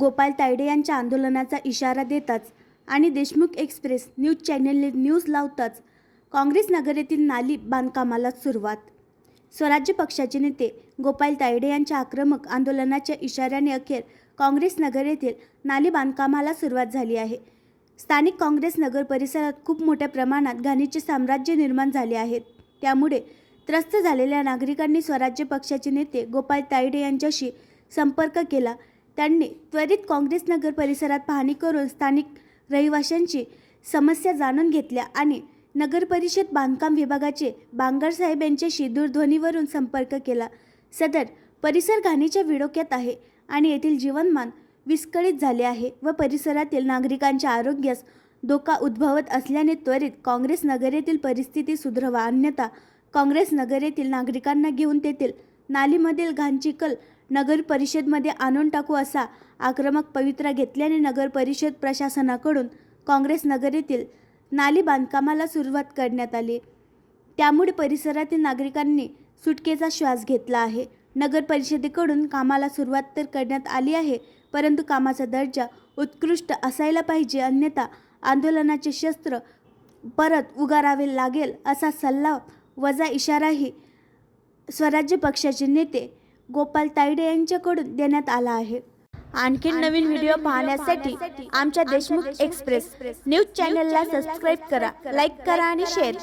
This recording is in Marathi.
गोपाल तायडे यांच्या आंदोलनाचा इशारा देताच आणि देशमुख एक्सप्रेस न्यूज चॅनेलने न्यूज लावताच काँग्रेस नगर येथील नाली बांधकामाला सुरुवात. स्वराज्य पक्षाचे नेते गोपाल तायडे यांच्या आक्रमक आंदोलनाच्या इशाऱ्याने अखेर काँग्रेस नगर येथील नाली बांधकामाला सुरुवात झाली आहे. स्थानिक काँग्रेस नगर परिसरात खूप मोठ्या प्रमाणात घाणीचे साम्राज्य निर्माण झाले आहेत. त्यामुळे त्रस्त झालेल्या नागरिकांनी स्वराज्य पक्षाचे नेते गोपाल तायडे यांच्याशी संपर्क केला त्यांनी त्वरित काँग्रेस नगर परिसरात पाहणी करून स्थानिक रहिवाशांची समस्या जाणून घेतल्या आणि नगरपरिषद बांधकाम विभागाचे बांगर साहेब यांच्याशी दूरध्वनीवरून संपर्क केला. सदर परिसर घाणीच्या विडोक्यात आहे आणि येथील जीवनमान विस्कळीत झाले आहे व परिसरातील नागरिकांच्या आरोग्यास धोका उद्भवत असल्याने त्वरित काँग्रेस नगर येथील परिस्थिती सुधरवा. अन्यथा काँग्रेस नगर येथील नागरिकांना घेऊन तेथील नालीमधील घाणचिखल नगर परिषदमध्ये आणून टाकू असा आक्रमक पवित्रा घेतल्याने नगर परिषद प्रशासनाकडून काँग्रेस नगर येथील नाली बांधकामाला सुरुवात करण्यात आली. त्यामुळे परिसरातील नागरिकांनी सुटकेचा श्वास घेतला आहे. नगर परिषदेकडून कामाला सुरुवात तर करण्यात आली आहे परंतु कामाचा दर्जा उत्कृष्ट असायला पाहिजे अन्यथा आंदोलनाचे शस्त्र परत उगारावे लागेल असा सल्ला वजा इशाराही स्वराज्य पक्षाचे नेते गोपाल तायडे यांच्याकडून देण्यात आला आहे. आणखी नवीन व्हिडिओ पाहण्यासाठी आमच्या देशमुख एक्सप्रेस न्यूज चॅनलला सबस्क्राईब करा लाईक करा आणि शेअर करा.